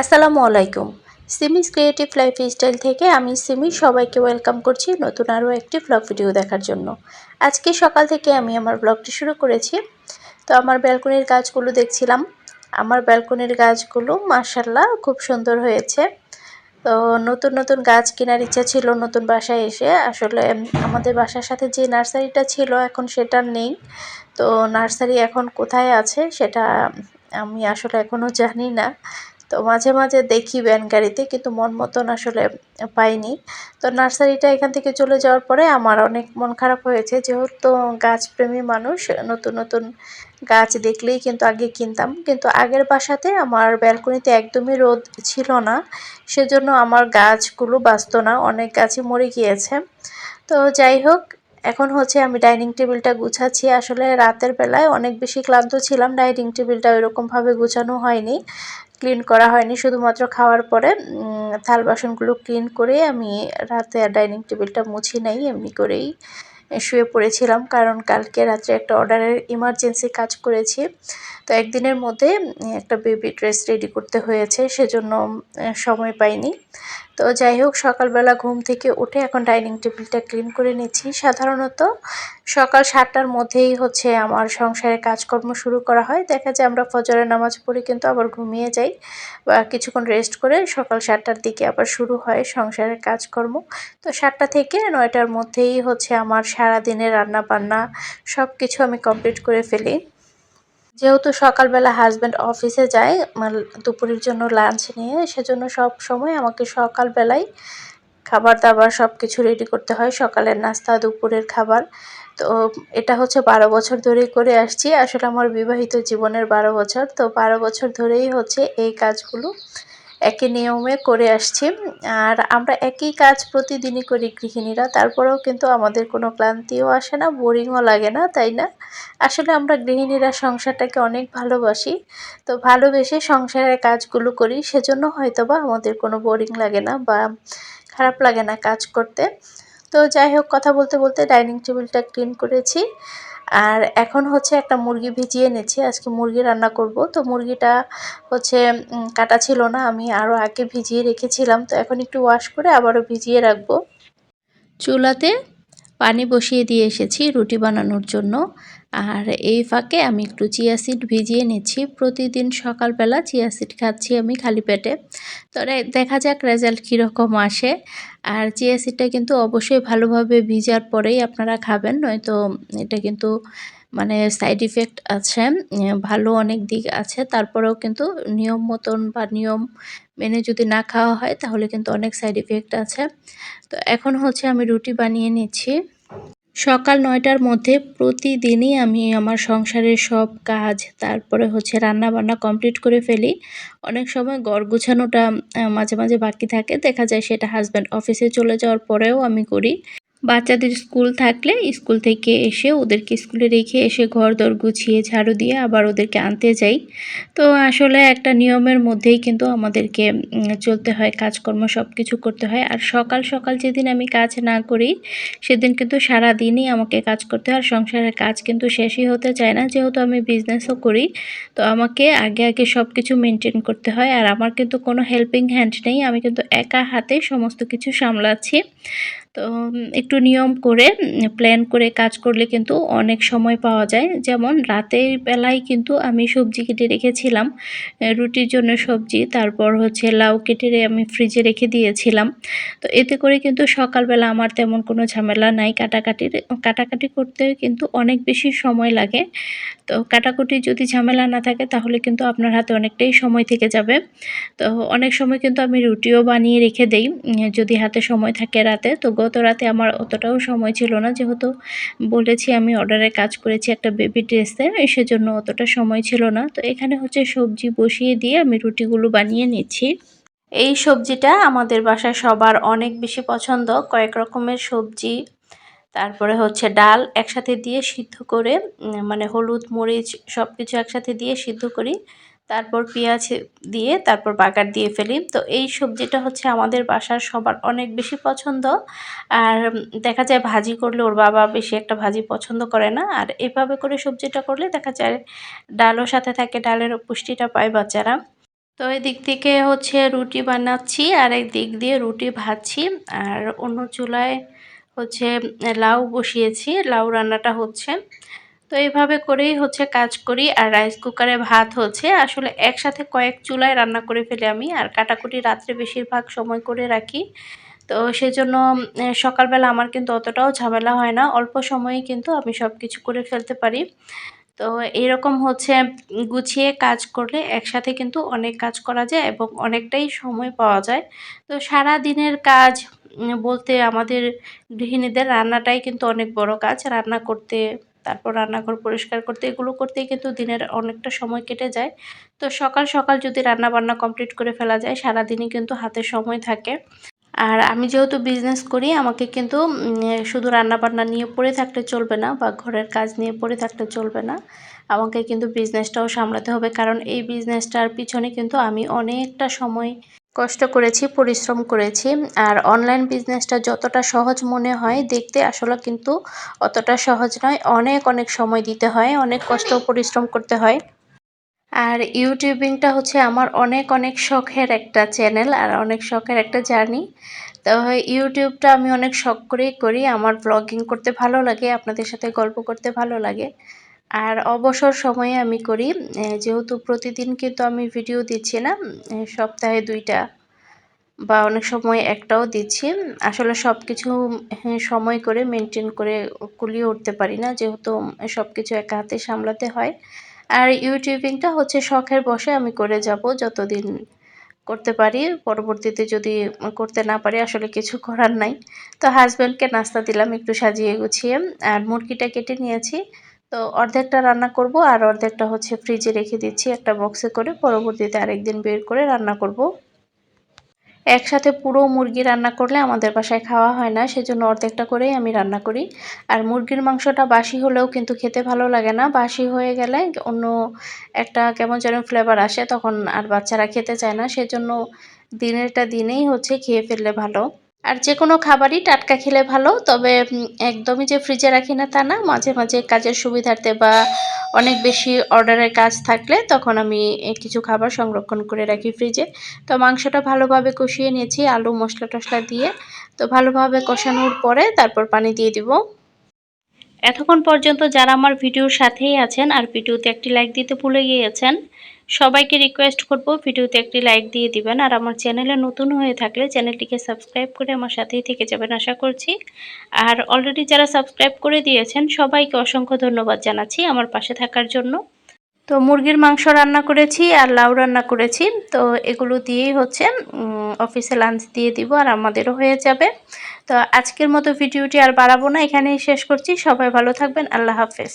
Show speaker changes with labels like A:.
A: আসসালামু আলাইকুম। সিমিস creative life style থেকে আমি সিমি সবাইকে ওয়েলকাম করছি নতুন আরও একটি ব্লগ ভিডিও দেখার জন্য। আজকে সকাল থেকে আমি আমার ব্লগটি শুরু করেছি। তো আমার ব্যালকনির গাছগুলো দেখছিলাম। আমার ব্যালকনির গাছগুলো মার্শাল্লাহ খুব সুন্দর হয়েছে। তো নতুন নতুন গাছ কেনার ইচ্ছা ছিল নতুন বাসায় এসে। আসলে আমাদের বাসার সাথে যে নার্সারিটা ছিল এখন সেটা নেই। তো নার্সারি এখন কোথায় আছে সেটা আমি আসলে এখনও জানি না। তো মাঝে মাঝে দেখি ভ্যান গাড়িতে, কিন্তু মন মতন আসলে পাইনি। তো নার্সারিটা এখান থেকে চলে যাওয়ার পরে আমার অনেক মন খারাপ হয়েছে। যেহেতু গাছপ্রেমী মানুষ, নতুন নতুন গাছ দেখলেই কিন্তু আগে কিনতাম। কিন্তু আগের বাসাতে আমার ব্যালকনিতে একদমই রোদ ছিল না, সেজন্য আমার গাছগুলো বাঁচত না, অনেক গাছই মরে গিয়েছে। তো যাই হোক, এখন হচ্ছে আমি ডাইনিং টেবিলটা গুছাচ্ছি। আসলে রাতের বেলায় অনেক বেশি ক্লান্ত ছিলাম, ডাইনিং টেবিলটা ওইরকমভাবে গুছানো হয়নি। ক্লিন করা হয়নি। শুধুমাত্র খাওয়ার পরে থাল বাসনগুলো ক্লিন করে আমি রাতে ডাইনিং টেবিলটা মুছি নাই, এমনি করেই শুয়ে পড়েছিলাম। কারণ কালকে রাত্রে একটা অর্ডারের ইমার্জেন্সি কাজ করেছি। তো একদিনের মধ্যে একটা বেবি ড্রেস রেডি করতে হয়েছে, সেজন্য সময় পাইনি। তো যাই হোক, সকালবেলা ঘুম থেকে উঠে এখন ডাইনিং টেবিলটা ক্লিন করে নিচ্ছি। সাধারণত সকাল সাতটার মধ্যেই হচ্ছে আমার সংসারের কাজকর্ম শুরু করা হয়। দেখা যায় আমরা ফজরের নামাজ পড়ি কিন্তু আবার ঘুমিয়ে যাই বা কিছুক্ষণ রেস্ট করে সকাল সাতটার দিকে আবার শুরু হয় সংসারের কাজকর্ম। তো সাতটা থেকে নয়টার মধ্যেই হচ্ছে আমার সারা দিনের রান্না বান্না সব কিছু আমি কমপ্লিট করে ফেলি। যেহেতু সকালবেলা হাজব্যান্ড অফিসে যায় দুপুরের জন্য লাঞ্চ নিয়ে, সেজন্য সব সময় আমাকে সকালবেলায় খাবার দাবার সব কিছু রেডি করতে হয়। সকালের নাস্তা, দুপুরের খাবার। তো এটা হচ্ছে বারো বছর ধরেই করে আসছি। আসলে আমার বিবাহিত জীবনের বারো বছর। তো বারো বছর ধরেই হচ্ছে এই কাজগুলো একই নিয়মে করে আসছি। আর আমরা একই কাজ প্রতিদিনই করি গৃহিণীরা, তারপরেও কিন্তু আমাদের কোনো ক্লান্তিও আসে না, বোরিংও লাগে না, তাই না? আসলে আমরা গৃহিণীরা সংসারটাকে অনেক ভালোবাসি, তো ভালোবেসে সংসারের কাজগুলো করি, সেজন্য হয়তো বা আমাদের কোনো বোরিং লাগে না বা খারাপ লাগে না কাজ করতে। তো যাই হোক, কথা বলতে বলতে ডাইনিং টেবিলটা ক্লিন করেছি। আর এখন হচ্ছে একটা মুরগি ভিজিয়ে নিচ্ছি আজকে মুরগি রান্না করব। তো মুরগিটা হচ্ছে কাটা ছিল না। আমি আরও আগে ভিজিয়ে রেখেছিলাম। তো এখন একটু ওয়াশ করে আবারও ভিজিয়ে রাখব। চুলাতে পানি বসিয়ে দিয়ে এসেছি রুটি বানানোর জন্য। আর এই ফাঁকে আমি একটু চিয়া সিড ভিজিয়ে নিচ্ছি। প্রতিদিন সকালবেলা চিয়া সিড খাচ্ছি আমি খালি পেটে। তো দেখা যাক রেজাল্ট কীরকম আসে। আর চিয়া সিডটা কিন্তু অবশ্যই ভালোভাবে ভিজার পরেই আপনারা খাবেন, নয়তো এটা কিন্তু মানে সাইড ইফেক্ট আছে, ভালো অনেক দিক আছে। তারপরেও কিন্তু নিয়ম মতন বা নিয়ম মেনে যদি না খাওয়া হয়, তাহলে কিন্তু অনেক সাইড ইফেক্ট আছে। তো এখন হচ্ছে আমি রুটি বানিয়ে নিচ্ছি। সকাল নয়টার মধ্যে প্রতিদিনই আমি আমার সংসারের সব কাজ, তারপরে হচ্ছে রান্না বান্না কমপ্লিট করে ফেলি। অনেক সময় গড় গুছানোটা মাঝে মাঝে বাকি থাকে। দেখা যায় সেটা হাজব্যান্ড অফিসে চলে যাওয়ার পরেও আমি করি। বাচ্চাদের স্কুল থাকলে স্কুল থেকে এসে ওদেরকে স্কুলে রেখে এসে ঘর দর গুছিয়ে ঝাড়ু দিয়ে আবার ওদেরকে আনতে যাই। তো আসলে একটা নিয়মের মধ্যেই কিন্তু আমাদেরকে চলতে হয়, কাজকর্ম সব কিছু করতে হয়। আর সকাল সকাল যেদিন আমি কাজ না করি, সেদিন কিন্তু সারা দিনই আমাকে কাজ করতে হয়। আর সংসারের কাজ কিন্তু শেষই হতে চায় না। যেহেতু আমি বিজনেসও করি, তো আমাকে আগে আগে সব কিছু মেনটেন করতে হয়। আর আমার কিন্তু কোনো হেল্পিং হ্যান্ড নেই। আমি কিন্তু একা হাতে সমস্ত কিছু সামলাচ্ছি। তো একটু নিয়ম করে প্ল্যান করে কাজ করলে কিন্তু অনেক সময় পাওয়া যায়। যেমন রাতের বেলায় কিন্তু আমি সবজি কেটে রেখেছিলাম রুটির জন্য সবজি। তারপর হচ্ছে লাউ কেটে আমি ফ্রিজে রেখে দিয়েছিলাম। তো এতে করে কিন্তু সকালবেলা আমার তেমন কোনো ঝামেলা নাই। কাটাকাটির কাটাকাটি করতেও কিন্তু অনেক বেশি সময় লাগে। তো কাটাকুটি যদি ঝামেলা না থাকে, তাহলে কিন্তু আপনার হাতে অনেকটাই সময় থেকে যাবে। তো অনেক সময় কিন্তু আমি রুটিও বানিয়ে রেখে দেই যদি হাতে সময় থাকে রাতে, তো গত রাতে আমার অতটাও সময় ছিল না। যেহেতু বলেছি আমি অর্ডারে কাজ করেছি একটা বেবি ড্রেসের সেজন্য অতটা সময় ছিল না। তো এখানে হচ্ছে সবজি বসিয়ে দিয়ে আমি রুটিগুলো বানিয়ে নিচ্ছি। এই সবজিটা আমাদের বাসায় সবার অনেক বেশি পছন্দ। কয়েক রকমের সবজি, তারপরে হচ্ছে ডাল একসাথে দিয়ে সিদ্ধ করে মানে হলুদ, মরিচ সব কিছু একসাথে দিয়ে সিদ্ধ করি। তারপর পেঁয়াজ দিয়ে, তারপর বাগার দিয়ে ফেলি। তো এই সবজিটা হচ্ছে আমাদের বাসার সবার অনেক বেশি পছন্দ। আর দেখা যায় ভাজি করলে ওর বাবা বেশি একটা ভাজি পছন্দ করে না। আর এভাবে করে সবজিটা করলে দেখা যায় ডালও সাথে থাকে, ডালের পুষ্টিটা পায় বাচ্চারা। তো এদিক থেকে হচ্ছে রুটি বানাচ্ছি আর দিক দিয়ে রুটি ভাজছি। আর অন্য চুলায় হচ্ছে লাউ বসিয়েছি, লাউ রান্নাটা হচ্ছে। তো এইভাবে করেই হচ্ছে কাজ করি, আর রাইস কুকারে ভাত হচ্ছে। আসলে একসাথে কয়েক চুলায় রান্না করে ফেলে আমি, আর কাটাকুটি রাত্রে বেশিরভাগ সময় করে রাখি। তো সেজন্য সকালবেলা আমার কিন্তু অতটাও ঝামেলা হয় না, অল্প সময়ে কিন্তু আমি সব কিছু করে ফেলতে পারি। তো এরকম হচ্ছে, গুছিয়ে কাজ করলে একসাথে কিন্তু অনেক কাজ করা যায় এবং অনেকটাই সময় পাওয়া যায়। তো সারা দিনের কাজ বলতে আমাদের গৃহিণীদের রান্নাটাই কিন্তু অনেক বড় কাজ, রান্না করতে তারপর রান্নাঘর পরিষ্কার করতে, এগুলো করতেই কিন্তু দিনের অনেকটা সময় কেটে যায়। তো সকাল সকাল যদি রান্না বান্না কমপ্লিট করে ফেলা যায়, সারাদিনই কিন্তু হাতে সময় থাকে। আর আমি যেহেতু বিজনেস করি, আমাকে কিন্তু শুধু রান্নাবান্না নিয়ে পড়ে থাকলে চলবে না বা ঘরের কাজ নিয়ে পড়ে থাকলে চলবে না। আমাকে কিন্তু বিজনেসটাও সামলাতে হবে, কারণ এই বিজনেসটার পিছনে কিন্তু আমি অনেকটা সময় কষ্ট করেছি, পরিশ্রম করেছি। আর অনলাইন বিজনেসটা যতটা সহজ মনে হয়, দেখতে আসলে কিন্তু অতটা সহজ নয়। অনেক অনেক সময় দিতে হয়, অনেক কষ্ট পরিশ্রম করতে হয়। আর ইউটিউবিংটা হচ্ছে আমার অনেক অনেক শখের একটা চ্যানেল আর অনেক শখের একটা জার্নি তো ইউটিউবটা আমি অনেক শখ করেই করি। আমার ব্লগিং করতে ভালো লাগে, আপনাদের সাথে গল্প করতে ভালো লাগে। আর অবসর সময়ে আমি করি যেহেতু প্রতিদিন কিন্তু আমি ভিডিও দিচ্ছি না সপ্তাহে দুইটা বা অনেক সময় একটাও দিচ্ছি। আসলে সব কিছু সময় করে মেনটেন করে কুলিয়ে উঠতে পারি না, যেহেতু সব কিছু একা হাতে সামলাতে হয়। আর ইউটিউবিংটা হচ্ছে শখের বসে আমি করে যাব, যতদিন করতে পারি। পরবর্তীতে যদি করতে না পারি, আসলে কিছু করার নাই। তো হাজব্যান্ডকে নাস্তা দিলাম, একটু সাজিয়ে গুছিয়ে। আর মুরগিটা কেটে নিয়েছি। তো অর্ধেকটা রান্না করব আর অর্ধেকটা হচ্ছে ফ্রিজে রেখে দিচ্ছি একটা বক্সে করে। পরবর্তীতে আরেকদিন বের করে রান্না করব। একসাথে পুরো মুরগি রান্না করলে আমাদের বাসায় খাওয়া হয় না, সেজন্য অর্ধেকটা করেই আমি রান্না করি। আর মুরগির মাংসটা বাসি হলেও কিন্তু খেতে ভালো লাগে না। বাসি হয়ে গেলে অন্য একটা কেমন যেন ফ্লেভার আসে, তখন আর বাচ্চারা খেতে চায় না। সেজন্য দিনেরটা দিনেই হচ্ছে খেয়ে ফেললে ভালো। আর যে কোনো খাবারই টাটকা খেলে ভালো, তবে একদমই যে ফ্রিজে রাখি না তা না, মাঝে মাঝে কাজের সুবিধার্থে বা অনেক বেশি অর্ডারের কাজ থাকলে তখন আমি কিছু খাবার সংরক্ষণ করে রাখি ফ্রিজে তো মাংসটা ভালোভাবে কষিয়ে নিয়েছি, আলু মশলা টশলা দিয়ে। তো ভালোভাবে কষানোর পরে তারপর পানি দিয়ে দিব। এতক্ষণ পর্যন্ত যারা আমার ভিডিওর সাথেই আছেন আর ভিডিওতে একটি লাইক দিতে ভুলে গিয়েছেন সবাইকে রিকোয়েস্ট করব, ভিডিওতে একটি লাইক দিয়ে দিবেন। আর আমার চ্যানেলে নতুন হয়ে থাকলে চ্যানেলটিকে সাবস্ক্রাইব করে আমার সাথেই থেকে যাবেন আশা করছি। আর অলরেডি যারা সাবস্ক্রাইব করে দিয়েছেন, সবাইকে অসংখ্য ধন্যবাদ জানাচ্ছি আমার পাশে থাকার জন্য। তো মুরগির মাংস রান্না করেছি আর লাউ রান্না করেছি। তো এগুলো দিয়েই হচ্ছে অফিসে লাঞ্চ দিয়ে দিব আর আমাদেরও হয়ে যাবে। তো আজকের মতো ভিডিওটি আর বাড়াবো না, এখানেই শেষ করছি। সবাই ভালো থাকবেন, আল্লাহ হাফেজ।